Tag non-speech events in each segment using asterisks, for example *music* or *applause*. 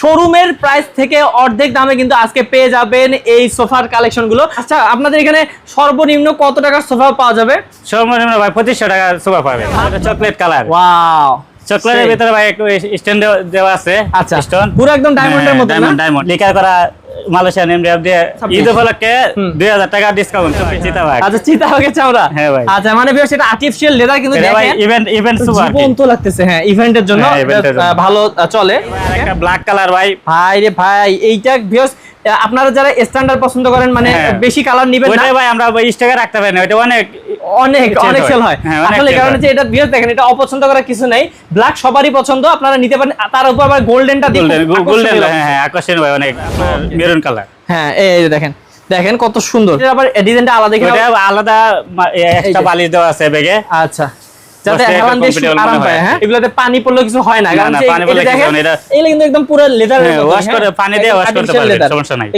শোরুমের প্রাইস থেকে অর্ধেক দামে কিন্তু আজকে পেয়ে যাবেন এই সোফার কালেকশনগুলো। আচ্ছা আপনাদের এখানে সর্বনিম্ন কত টাকার সোফা পাওয়া যাবে? সর্বনিম্ন ভাই পঁচিশশো টাকার সোফা পাবে চকলেট কালার ওয়াও চকলেটের ভিতরে ভাই একটু স্ট্যান্ড দেওয়া আছে আচ্ছা স্টোন। পুরো একদম ডায়মন্ডের মতো না? ডায়মন্ড ডায়মন্ড লিকার করা মালয়েশিয়ান এমডিএফ দিয়ে ঈদ উপলক্ষে হুম। দুই হাজার টাকা ডিসকাউন্ট চিতা আচ্ছা হয়ে হ্যাঁ ভাই। আচ্ছা মানে বিয়ার সেটা আর্টিফিশিয়াল লেদার কিন্তু দেখেন ইভেন্ট ইভেন্ট সুপার জীবন্ত লাগতেছে হ্যাঁ ইভেন্টের জন্য হ্যাঁ। ভালো চলে। একটা ব্ল্যাক কালার ভাই। ভাই রে ভাই এইটা ভিউস আপনারা যারা স্ট্যান্ডার্ড পছন্দ করেন মানে হ্যাঁ। বেশি কালার নেবেন না। ভাই আমরা রাখতে পারি না অনেক অনেক অনেক সেল হয়। হ্যাঁ, আসলে কারণ হচ্ছে এটা দেখেন এটা অপছন্দ করার কিছু নাই। ব্ল্যাক সবারই পছন্দ আপনারা নিতে পারেন। তার উপর আবার গোল্ডেনটা গোল্ডেন হ্যাঁ হ্যাঁ অনেক মেরুন কালার হ্যাঁ এই দেখেন দেখেন কত সুন্দর। এটা আবার ডিজাইনটা আলাদা কিনা আলাদা এক্সট্রা যে। বালিশ দেওয়া আছে ব্যাগে। আচ্ছা। যাতে বসে হেলান দিয়ে আরাম পায় হ্যাঁ? এগুলোতে পানি পড়লে কিছু হয় না। কারণ এটা এটা- কিন্তু একদম পুরো লেদার করে- পানি দিয়ে wash করতে পারবেন, সমস্যা নাই।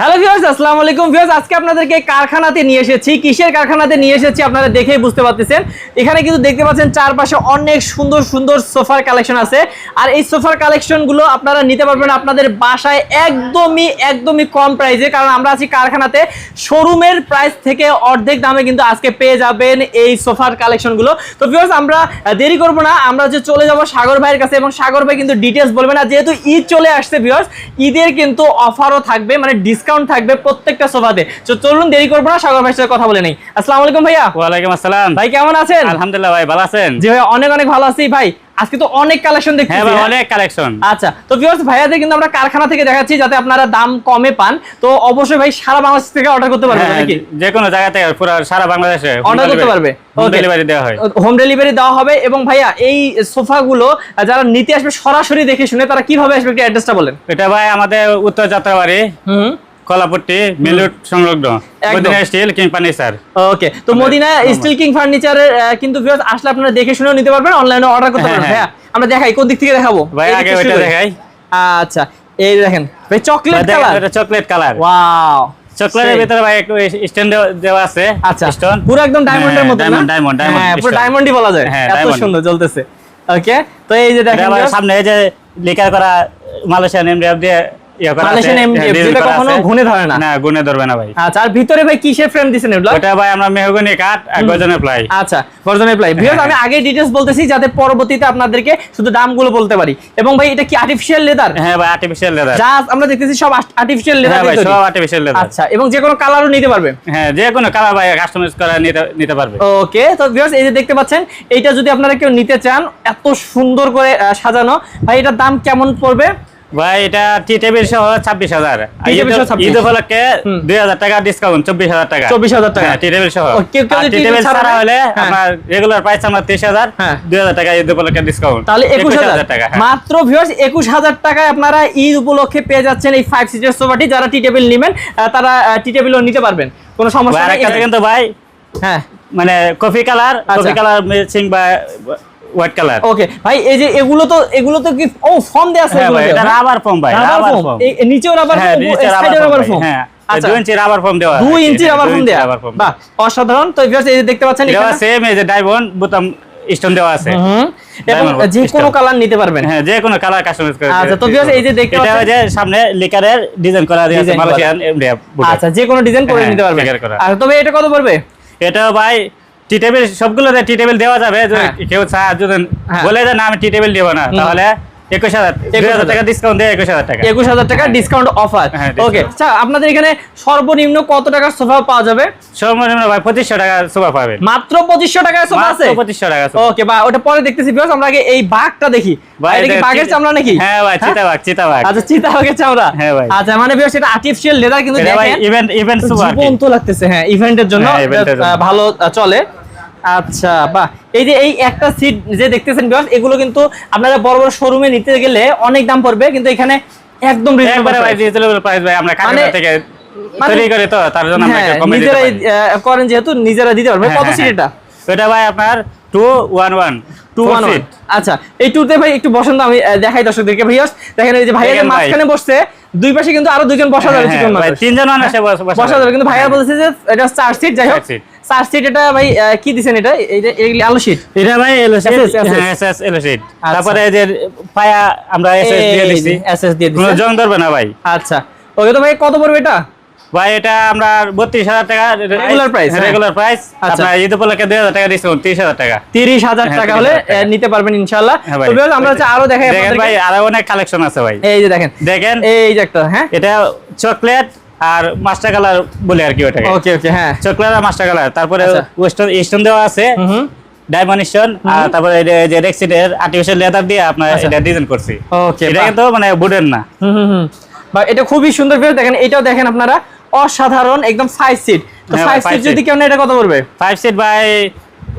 হ্যালো ভিউয়ার্স আসসালামু আলাইকুম। ভিউয়ার্স আজকে আপনাদেরকে কারখানাতে নিয়ে এসেছি। কিসের কারখানাতে নিয়ে এসেছি আপনারা দেখেই বুঝতে পারতেছেন। এখানে কিন্তু দেখতে পাচ্ছেন চারপাশে অনেক সুন্দর সুন্দর সোফার কালেকশন আছে। আর এই সোফার কালেকশনগুলো আপনারা নিতে পারবেন আপনাদের বাসায় একদমই একদমই কম প্রাইসে কারণ আমরা আছি কারখানাতে। শোরুমের প্রাইস থেকে অর্ধেক দামে কিন্তু আজকে পেয়ে যাবেন এই সোফার কালেকশনগুলো। তো ভিউয়ার্স আমরা দেরি করব না। আমরা যে চলে যাব সাগর ভাইয়ের কাছে এবং সাগর ভাই কিন্তু ডিটেলস বলবেন আর যেহেতু ঈদ চলে আসছে ভিউয়ার্স ঈদের কিন্তু অফারও থাকবে। মানে ডিসকাউন্ট থাকবে প্রত্যেকটা সোফাতে। তো চলুন দেরি করব না সাগর ভাইয়ের সাথে কথা বলে নেই। আসসালামু আলাইকুম ভাইয়া। ওয়ালাইকুম আসসালাম। ভাই কেমন আছেন? আলহামদুলিল্লাহ ভাই ভালো আছেন? জি ভাই অনেক অনেক ভালো আছি। ভাই আজকে তো অনেক কালেকশন দেখতেছি হ্যাঁ ভাই হ্যাঁ? অনেক কালেকশন আচ্ছা তো ভিউয়ার্স ভাইয়াদের কিন্তু আমরা কারখানা থেকে দেখাচ্ছি যাতে আপনারা দাম কমে পান। তো অবশ্যই ভাই সারা বাংলাদেশ থেকে অর্ডার করতে পারবেন নাকি হ্যাঁ, যে কোনো জায়গা থেকে পুরো সারা বাংলাদেশে অর্ডার করতে পারবে. ডেলিভারি দেওয়া হয়। হোম ডেলিভারি দেওয়া হবে এবং ভাইয়া এই সোফাগুলো যারা নিতে আসবে সরাসরি দেখে শুনে তারা কীভাবে আসবে একটু অ্যাড্রেসটা বলেন। এটা ভাই আমাদের উত্তর যাত্রাবাড়ি। হুম। কলাপট্টি মিলুট সংলগ্ন। Madina steel king furniture. Okay তো মদিনা স্টিল কিং ফার্নিচারের কিন্তু ভিউয়ার্স আসলে আপনারা দেখে শুনেও নিতে পারবেন অনলাইনে অর্ডার করতে হ্যাঁ, পারবেন। হ্যাঁ। ভাইয়া আমরা দেখাই কোন দিক থেকে দেখাবো? ভাই আগে ওইটা দেখাই। আচ্ছা এই দেখেন ভাই চকলেট কালার এটা চকলেট কালার ওয়াও চকলেটের ভিতরে ভাই একটু স্ট্যান্ড দেওয়া আছে আচ্ছা স্টোন পুরো একদম ডায়মন্ডের মতো ডায়মন্ড ডায়মন্ড ডায়মন্ড হ্যাঁ পুরো ডায়মন্ডই বলা যায়। হ্যাঁ, এত সুন্দর চলতেছে ওকে তো এই যে দেখেন সামনে এই যে লেখা করা মালয়েশিয়ান এমডিএফ দিয়ে ইয়ে হ্যাঁ, কখনো আছে। ধরে না। না গুনে ধরবে না ভাই। আচ্ছা আর ভিতরে ভাই কিসের ফ্রেম দিছেন এগুলো? ওটা ভাই আমরা মেহগনি কাঠ আর গজনের প্লাই। আচ্ছা গর্জনের প্লাই। ভিউয়ার্স আমি আগে ডিটেইলস বলতেছি যাতে পরবর্তীতে আপনাদেরকে শুধু দামগুলো বলতে পারি। এবং ভাই এটা কি আর্টিফিশিয়াল লেদার হ্যাঁ ভাই আর্টিফিশিয়াল লেদার যা আমরা দেখতেছি সব আর্টিফিশিয়াল লেদার হ্যাঁ ভাই সব আর্টিফিশিয়াল লেদার আচ্ছা এবং যে কোনো কালারও নিতে পারবে। হ্যাঁ যে কোনো কালার ভাই কাস্টমাইজ করা নিতে নিতে পারবে। ওকে তো ভিউয়ার্স এই যে দেখতে পাচ্ছেন এইটা যদি আপনারা কেউ নিতে চান এত সুন্দর করে সাজানো ভাই এটার দাম কেমন পড়বে? ভাই এটা টি টেবিল সহ ছাব্বিশ হাজার। tea table সহ 26 ঈদ উপলক্ষে দুই হাজার টাকা ডিসকাউন্ট চব্বিশ হাজার টাকা। 24,000 টাকা। টি টেবিল সহ। টি টেবিল ছাড়া হলে হ্যাঁ। আপনার রেগুলার প্রাইস আমরা তেইশ হাজার হ্যাঁ। দুই হাজার টাকা ঈদ উপলক্ষে ডিসকাউন্ট তাহলে একুশ হাজার। টাকা হ্যাঁ। মাত্র ভিউয়ার্স একুশ হাজার টাকায় আপনারা ঈদ উপলক্ষে পেয়ে যাচ্ছেন এই ফাইভ সিটের সোফাটি যারা টি টেবিল নেবেন তারা টি টেবিলও নিতে পারবেন। কোনো সমস্যা কিন্তু ভাই হ্যাঁ। মানে coffee colour. Coffee colour matching বা হোয়াইট কালার ওকে ভাই এই যে এগুলো তো এগুলো তো কি ও ফর্ম দেওয়া আছে হ্যাঁ ভাই এগুলোতে, এটা হ্যাঁ? রাবার ফর্ম ভাই রাবার ফর্ম নিচেও রাবার হ্যাঁ নিচে সাইডে রাবার ফর্ম হ্যাঁ আচ্ছা। ফর্ম হ্যাঁ, দেয়া। ফর্ম অসাধারণ। তো দেখতে পাচ্ছেন যে ডায়মন্ড বোতাম স্টোন দেওয়া আছে। এবং যে কোনো কালার নিতে পারবেন। হ্যাঁ যে কোনো কালার কাস্টমাইজ করে আচ্ছা, তো এই যে দেখতে পাচ্ছেন- ওই যে সামনে লিকারের ডিজাইন করা আছে মালয়েশিয়ান আচ্ছা যে কোনো ডিজাইন করে হ্যাঁ, নিতে পারবেন। করা। আর তবে এটা কত পড়বে? এটা ভাই টি টেবিল সবগুলোতে টি টেবিল দেওয়া যাবে হ্যাঁ। কেউ চায় যদি হ্যাঁ। বলে যে না আমি টি টেবিল দিব না তাহলে একুশ হাজার দুই হাজার টাকা ডিসকাউন্ট দিয়ে একুশ হাজার টাকা। একুশ হাজার টাকা ডিসকাউন্ট অফার হ্যাঁ, ওকে আচ্ছা আপনাদের এখানে সর্বনিম্ন কত টাকার সোফা পাওয়া যাবে? সর্বনিম্ন ভাই পঁচিশশো টাকা সোফা পাবে। মাত্র পঁচিশশো সোফা আছে? পঁচিশশো টাকা ওকে বা ওটা পরে দেখতেছি বিকজ আমরা আগে এই বাঘটা দেখি। বাঘের চামড়া নাকি? হ্যাঁ ভাই চিতাবাগ চিতাবাগ আচ্ছা চিতা গেছে আমরা হ্যাঁ ভাই। আচ্ছা মানে বিকজ এটা আর্টিফিশিয়াল লেদার কিন্তু দেখেন। ইভেন্ট ইভেন্ট সুপার জীবন্ত লাগতেছে হ্যাঁ ইভেন্টের জন্য এর জন্য। ভালো চলে। আচ্ছা বাহ। এই যে এই একটা সিট যে দেখতেছেন বিকজ এগুলো কিন্তু আপনারা বড় বড় শোরুমে নিতে গেলে অনেক দাম পড়বে কিন্তু এখানে একদম। রিজনেবল প্রাইস ভাই আমরা কারখানা মানে- থেকে মানে- তৈরি করে তো তার জন্য আমরা হ্যাঁ, কমে দিতে নিজেরাই করেন যেহেতু নিজেরা দিতে পারবে। হ্যাঁ, কত সিট এটা? হ্যাঁ। এটা ভাই আপনার two one one two one আচ্ছা এই টুতে ভাই একটু বসেন তো আমি দেখাই দর্শকদেরকে। ভাইয়া দেখেন এই যে ভাইয়া যে মাঝখানে বসছে দুই পাশে কিন্তু আরও দুইজন বসা যাবে তিনজন মানুষ বসে- যাবে। কিন্তু ভাইয়া। বলছে যে এটা চার সিট যাই হোক। চার। সিট এটা ভাই কি দিছেন এটা? আলো শীট এটা ভাই এলো SS হ্যাঁ এসএস এলো আচ্ছা। তারপরে যে পায়া আমরা এসএস দিয়ে দিছি। এসএস দিয়ে দিছেন জং ধরবে না ভাই। আচ্ছা। ওকে তো ভাই কত পড়বে এটা? ভাই এটা আমরা বত্রিশ হাজার টাকা price, হ্যাঁ। Regular price. আপনার ঈদ উপলক্ষে দুই হাজার টাকা ডিসকাউন্ট তিরিশ হাজার টাকা। তিরিশ হাজার হ্যাঁ, টাকা হলে নিতে পারবেন ইনশাল্লাহ হ্যাঁ আমরা হচ্ছে আরও দেখাই দেখেন ভাই আরও অনেক কালেকশন আছে ভাই। এই যে দেখেন। দেখেন। এই যে একটা হ্যাঁ। এটা চকলেট আর মাস্টার কালার বলে আর কি ওটাকে ওকে ওকে হ্যাঁ। চকলেট আর মাস্টার কালার তারপরে আচ্ছা। ওয়েস্টার্ন স্টোন দেওয়া আছে। আর তারপরে যে- যে রেক্সিডের আর্টিফিশিয়াল লেদার দিয়ে আপনার আচ্ছা। এটা ডিজাইন করছি। ওকে এটা কিন্তু মানে বুডেন না। হুম হুম হুম। বা এটা খুবই সুন্দর ভিউ দেখেন এটাও দেখেন আপনারা অসাধারণ একদম ফাইভ সিট তো সিট যদি। কেউ নেয় এটা কত পড়বে? Five seat by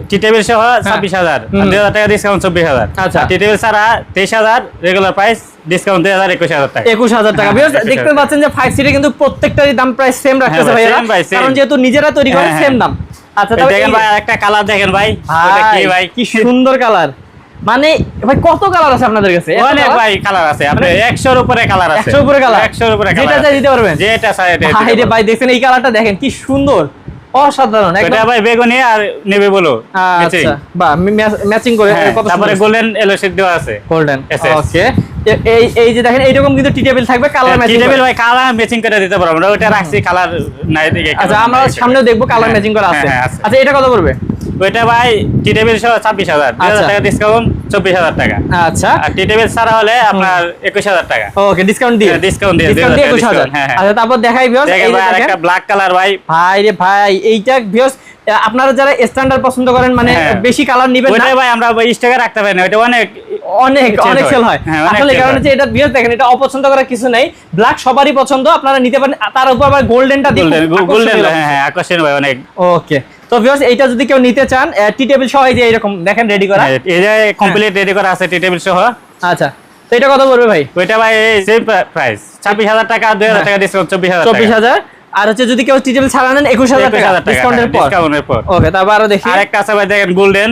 tea table সহ ছাব্বিশ হাজার। দুই হাজার টাকা ডিসকাউন্ট চব্বিশ হাজার। আচ্ছা। টি টেবিল ছাড়া তেইশ হাজার রেগুলার প্রাইস ডিসকাউন্ট দুই হাজার একুশ হাজার টাকা। একুশ হাজার টাকা। হ্যাঁ, Viewers, 21,000 দেখতে পাচ্ছেন যে ফাইভ সিটে কিন্তু প্রত্যেকটারই দাম প্রায় সেম রাখতেছে হ্যাঁ ভাই, ভাইয়া same ভাই, same। কারণ যেহেতু নিজেরা তৈরি করে হ্যাঁ, সেম হ্যাঁ। দাম। আচ্ছা দেখেন ভাই একটা কালার দেখেন ভাই। কি ভাই কি সুন্দর কালার মানে ভাই কত কালার আছে আপনাদের কাছে? অনেক ভাই কালার আছে। আপনি মানে- একশোর উপরে কালার আছে। 100 উপরে? একশোর উপরে যেটা চাই দিতে পারবেন? যেটা চাই এটা ভাই রে ভাই দেখছেন এই কালারটা দেখেন কি সুন্দর। অসাধারণ এটা ভাই বেগুনি আর নেবে বলো। আচ্ছা বাহ ম্যাচিং করে হ্যাঁ, কত তারপরে গোল্ডেন এলো দেওয়া আছে। গোল্ডেন ওকে এই এই যে দেখেন এইরকম কিন্তু টি টেবিল থাকবে কালার ম্যাচিং টি টেবিল ভাই কালার ম্যাচিং করে দিতে পারব। আমরা ওটা রাখছি কালার নাই দিকে আচ্ছা আমরা সামনেও দেখব কালার ম্যাচিং করা আছে। হ্যাঁ, আছে। আচ্ছা এটা কত পড়বে? ওইটা ভাই টি টেবিল সহ ছাব্বিশ হাজার হাজার আচ্ছা। টাকা ডিসকাউন্ট চব্বিশ হাজার টাকা। আচ্ছা। আর টি টেবিল ছাড়া হলে আপনার একুশ হাজার টাকা। ওকে ডিসকাউন্ট দিয়ে। হ্যাঁ, discount দিয়ে, ডিসকাউন্ট দিয়ে 2000 21000 হ্যাঁ, হ্যাঁ। আচ্ছা তারপর দেখাই একটা ব্ল্যাক কালার ভাই। ভাই রে ভাই এইটা আপনারা যারা স্ট্যান্ডার্ড পছন্দ করেন মানে হ্যাঁ। বেশি কালার নেবেন না। ভাই আমরা স্টাকে রাখতে পারি না ওইটা অনেক অনেক অনেক সেল হয়। হ্যাঁ, আসলে কারণ হয়। হচ্ছে এটা ভিউয়ার্স দেখেন এটা অপছন্দ করার কিছু নাই। ব্ল্যাক সবারই পছন্দ আপনারা নিতে পারেন তার উপর আবার গোল্ডেনটা দিয়ে গোল্ডেন হ্যাঁ হ্যাঁ আকর্ষণীয় ভাই অনেক। ওকে তো ভিউয়ার্স এইটা যদি কেউ নিতে চান টি টেবিল সহ এই যে এরকম দেখেন রেডি করা। হ্যাঁ, এই যে কমপ্লিট রেডি করা আছে টি টেবিল সহ। আচ্ছা তো এটা কত পড়বে ভাই? ওইটা ভাই সেম প্রাইস ছাব্বিশ হাজার টাকা দুই হাজার টাকা ডিসকাউন্ট চব্বিশ হাজার চব্বিশ হাজার। আর হচ্ছে যদি কেউ টি টেবিল ছাড়া নেন একুশ হাজার একুশ টাকা। ডিসকাউন্টের পর। ডিসকাউন্টের পর। ওকে তারপর আরও দেখি। আরেকটা আছে ভাই দেখেন গোল্ডেন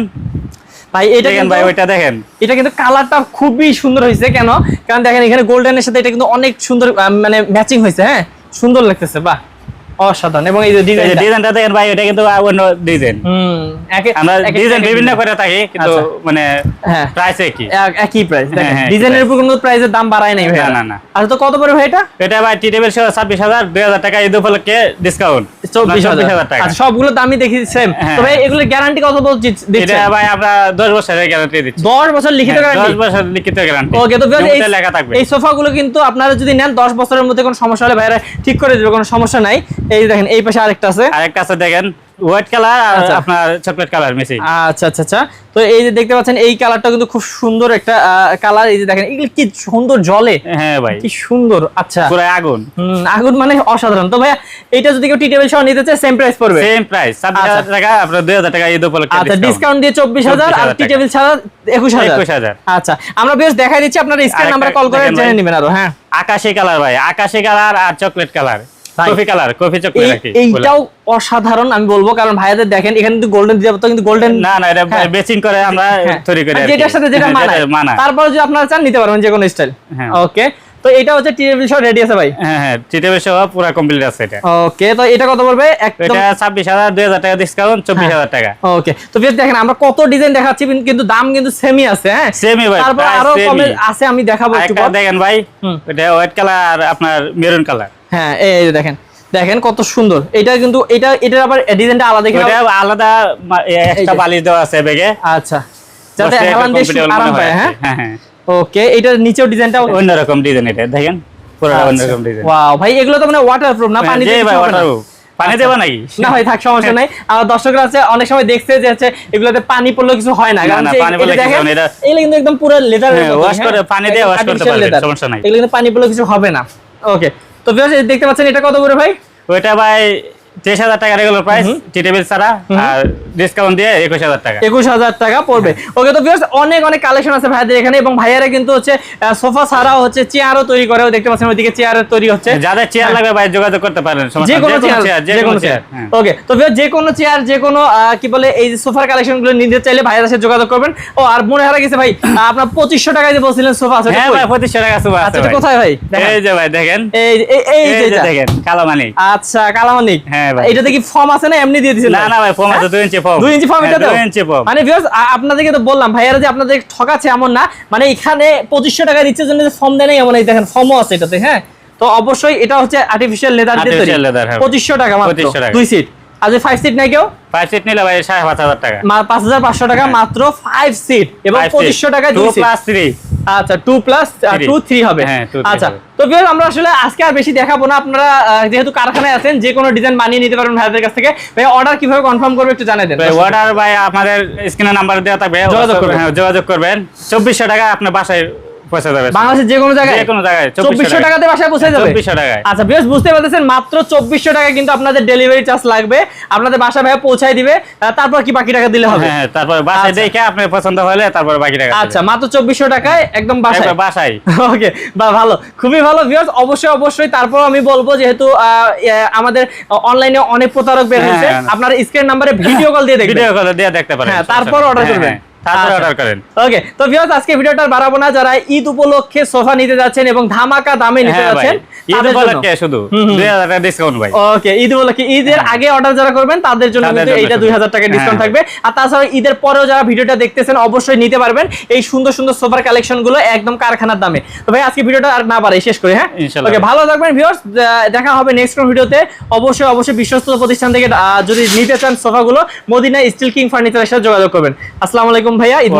ভাই এটা দেখেন ভাই ওইটা দেখেন। এটা কিন্তু কালারটা খুবই সুন্দর হয়েছে। কেন? কারণ দেখেন এখানে গোল্ডেনের সাথে এটা কিন্তু অনেক সুন্দর মানে ম্যাচিং হয়েছে হ্যাঁ? সুন্দর লাগতেছে বাহ। অসাধারণ। এবং এই যে ডিজাইন ডিজাইনটা দেখেন ভাই এটা কিন্তু অন্য ডিজাইন হুম আমরা ডিজাইন বিভিন্ন করে থাকি কিন্তু আচ্ছা। মানে হ্যাঁ। প্রাইস একই। একই প্রাইস হ্যাঁ, ডিজাইনের উপর কোনো প্রাইসের দাম বাড়ায় নাই ভাই না, না। আচ্ছা তো কত পড়বে ভাই এটা? এটা ভাই টি টেবিল সহ ছাব্বিশ হাজার দুই হাজার টাকা ঈদ উপলক্ষে ডিসকাউন্ট চব্বিশ হাজার। টাকা। আচ্ছা সবগুলো দামই দেখি সেম হ্যাঁ। তো ভাই এগুলোর গ্যারান্টি কত বলছি এটা ভাই আমরা দশ বছরের গ্যারান্টি দিচ্ছি। দশ বছর লিখিত হ্যাঁ, গ্যারান্টি দশ বছর লিখিত গ্যারান্টি ওকে তো এই লেখা থাকবে। এই সোফাগুলো কিন্তু আপনারা যদি নেন 10 বছরের মধ্যে কোনো সমস্যা হলে ভাইরা ঠিক করে দিবে কোনো সমস্যা নাই। এই যে দেখেন এই পাশে আরেকটা আছে। আরেকটা আছে দেখেন হোয়াইট কালার আর আচ্ছা। আপনার চকলেট কালার মিশিং আচ্ছা আচ্ছা আচ্ছা। তো এই যে দেখতে পাচ্ছেন এই কালারটা কিন্তু খুব সুন্দর একটা কালার এই যে দেখেন এগুলো কি সুন্দর জলে। হ্যাঁ ভাই। কি সুন্দর আচ্ছা। পুরো আগুন। আগুন মানে অসাধারণ। তো ভাইয়া এটা যদি কেউ টি টেবিল সহ নিতে চায় সেম প্রাইস পড়বে। সেম প্রাইস ছাব্বিশ আচ্ছা। হাজার টাকা আপনার দুই হাজার টাকা ঈদ উপলক্ষে আচ্ছা ডিসকাউন্ট দিয়ে চব্বিশ হাজার আর 24,000 টি টেবিল ছাড়া একুশ হাজার। একুশ হাজার। আচ্ছা আমরা বেশ দেখাই দিচ্ছি আপনারা স্ক্রিন নাম্বার কল করে জেনে ভাই। নেবেন আরও হ্যাঁ। আকাশি কালার ভাই আকাশি কালার আর চকলেট কালার ভাই। কফি কালার কফি চকলেট আর কি এইটাও অসাধারণ আমি বলব কারণ ভাইয়াদের দেখেন এখানে কিন্তু গোল্ডেন কিন্তু গোল্ডেন না না এটা হ্যাঁ। বেচিং করে আমরা হ্যাঁ। তৈরি করি যেটার সাথে যেটা হ্যাঁ, মানায়। মানায়। তারপরে যদি আপনারা চান নিতে পারবেন যে কোনো স্টাইল। ওকে তো এটা হচ্ছে টিভি সহ রেডি আছে ভাই। হ্যাঁ হ্যাঁ চিটেবে সহ পুরো কমপ্লিট আছে এটা। ওকে তো এটা কত পড়বে? একদম এটা ছাব্বিশ হাজার দুই হাজার টাকা ডিসকাউন্ট চব্বিশ হাজার টাকা। ওকে তো বেশ দেখেন আমরা কত ডিজাইন দেখাচ্ছি কিন্তু- দাম কিন্তু সেমই আছে হ্যাঁ? সেমই ভাই তারপর আরও। কমে আছে আমি দেখাবো একটু দেখেন ভাই এটা হোয়াইট কালার আর আপনার মেরুন কালার হ্যাঁ এই দেখেন। দেখেন কত সুন্দর। এটা কিন্তু এটা এটার আবার ডিজাইনটা আলাদা ওটা আলাদা একটা। বালিশ দেওয়া আছে ব্যাগে। আচ্ছা। যাতে হেলান দিয়ে আরাম পায় হ্যাঁ হ্যাঁ? হ্যাঁ ওকে এটার নিচেও ডিজাইনটা অন্যরকম ডিজাইন এটা দেখেন? পুরো অন্যরকম ডিজাইন। ওয়াও ভাই এগুলো তো মানে ওয়াটারপ্রুফ না? পানি দিয়ে কিছু হবে না? পানি দেবা নাকি? না ভাই থাক সমস্যা নাই। *laughs* আমার দর্শকরা আছে অনেক সময় দেখছে যে হচ্ছে এগুলোতে পানি পড়লে কিছু হয় না। কারণ পানি এটা পড়লে কিছু না, এটা- এগুলো কিন্তু একদম পুরো লেদার হ্যাঁ, করে- পানি দিয়ে wash করতে পারবেন, সমস্যা নাই। এগুলো কিন্তু পানি পড়লে কিছু হবে না। ওকে তো দেখতে পাচ্ছেন এটা কত করে ভাই? ওইটা ভাই তেইশ হাজার টাকা রেগুলার প্রাইস টি টেবিল ছাড়া আর ডিসকাউন্ট দিয়ে একুশ হাজার টাকা। একুশ হাজার টাকা পড়বে। ওকে তো viewers, অনেক অনেক কালেকশন আছে ভাইদের এখানে এবং ভাইয়ারা কিন্তু হচ্ছে সোফা ছাড়াও হচ্ছে চেয়ারও তৈরি করে। দেখতে পাচ্ছেন ওইদিকে চেয়ারের তৈরি হচ্ছে। যাদের চেয়ার লাগবে ভাই যোগাযোগ করতে পারেন যে কোনো চেয়ার চেয়ার যে কোনো চেয়ার ওকে তো viewers, যে কোনো চেয়ার যে কোনো কি বলে এই সোফার কালেকশনগুলো নিতে চাইলে ভাইয়ের সাথে যোগাযোগ করবেন। ও আর মনে হারা গেছে ভাই আপনার পঁচিশশো টাকায় যে বলছিলেন সোফা আছে হ্যাঁ ভাই পঁচিশশো টাকা আচ্ছা আছে কোথায় ভাই? এই যে ভাই দেখেন। এই এই- দেখেন আচ্ছা কালামানিক হ্যাঁ। হ্যাঁ ভাই। এটাতে কি ফর্ম আছে না এমনি দিয়ে দিয়েছেন না না ভাই ফর্ম আছে দুই ইঞ্চি ফর্ম দুই ইঞ্চি ফর্ম হ্যাঁ, এটা দুই ইঞ্চি ফর্ম মানে ভিউয়ার্স আপনাদেরকে তো বললাম ভাইয়ারা যে আপনাদের ঠকাচ্ছে এমন না মানে এখানে পঁচিশশো টাকা দিচ্ছে জন্য ফর্ম দেয় নাই এমন এই দেখেন ফর্মও আছে এটাতে হ্যাঁ? তো অবশ্যই এটা হচ্ছে আর্টিফিশিয়াল লেদার দিয়ে তৈরি। হ্যাঁ। টাকা মাত্র 2500 সিট নাই কেউ? ফাইভ সিট নিলে ভাই টাকা। টাকা মাত্র ফাইভ সিট এবং পঁচিশশো টাকায় দুই প্লাস থ্রি আচ্ছা two plus Three। Two three হবে। হ্যাঁ, আচ্ছা তো viewers, আমরা আসলে আজকে আর বেশি দেখাবো না। আপনারা যেহেতু কারখানায় আছেন যে কোনো ডিজাইন বানিয়ে নিতে পারবেন ভাইদের কাছ থেকে। ভাই অর্ডার কীভাবে কনফার্ম করবে একটু জানাই দেন। অর্ডার ভাই আমাদের স্ক্রিনে নাম্বার দেওয়া থাকবে। যোগাযোগ করবেন। হ্যাঁ, যোগাযোগ করবেন। চব্বিশশো টাকা আপনার বাসায় পৌঁছে যাবে বাংলাদেশের যে কোনো জায়গায়? যে কোনো জায়গায় চব্বিশশো টাকাতে বাসায় পৌঁছে যাবে? চব্বিশশো টাকায়। আচ্ছা বেশ বুঝতে পারতেছেন মাত্র চব্বিশশো টাকা কিন্তু আপনাদের ডেলিভারি চার্জ লাগবে। আপনাদের বাসা ভাইয়া পৌঁছায় দিবে তারপর কি বাকি টাকা দিলে হবে? হ্যাঁ তারপর বাসায়। দেখে আপনার পছন্দ হলে তারপর বাকি টাকা আচ্ছা মাত্র চব্বিশশো টাকায় একদম বাসায়? বাসায়। *laughs* ওকে বা ভালো খুবই ভালো ভিউয়ার্স অবশ্যই অবশ্যই তারপর আমি বলব যেহেতু আমাদের অনলাইনে অনেক প্রতারক বের হ্যাঁ, হয়েছে হ্যাঁ। আপনার স্ক্রিন নাম্বারে ভিডিও কল দিয়ে দেখবেন। ভিডিও কলে দিয়ে দেখতে পারেন হ্যাঁ, তারপর হ্যাঁ, করবেন। তারপর। অর্ডার করেন। ওকে তো ভিউয়ার্স আজকে ভিডিওটা বাড়াবো না। যারা ঈদ উপলক্ষে সোফা নিতে যাচ্ছেন এবং ধামাকা দামে নিতে যাচ্ছেন ঈদ তাদের জন্য। উপলক্ষে শুধু। হুম, হুম। দুই হাজার টাকা ডিসকাউন্ট ভাই। ওকে ঈদ উপলক্ষে ঈদের। আগে অর্ডার যারা করবেন তাদের জন্য কিন্তু এইটা শুধু। দুই হাজার টাকা ডিসকাউন্ট থাকবে। আর তাছাড়া ঈদের পরেও যারা ভিডিওটা দেখতেছেন অবশ্যই নিতে পারবেন এই সুন্দর সুন্দর সোফার কালেকশনগুলো একদম কারখানার দামে। তো ভাই আজকে ভিডিওটা আর না বাড়াই শেষ করি হ্যাঁ? ওকে ভালো থাকবেন ভিউয়ার্স দেখা হবে নেক্সট কোন ভিডিওতে। অবশ্যই অবশ্যই বিশ্বস্ত প্রতিষ্ঠান থেকে যদি নিতে চান সোফাগুলো মদিনা স্টিল কিং ফার্নিচারের সাথে যোগাযোগ করবেন। আসসালামু আলাইকুম। ভাইয়া ঈদ।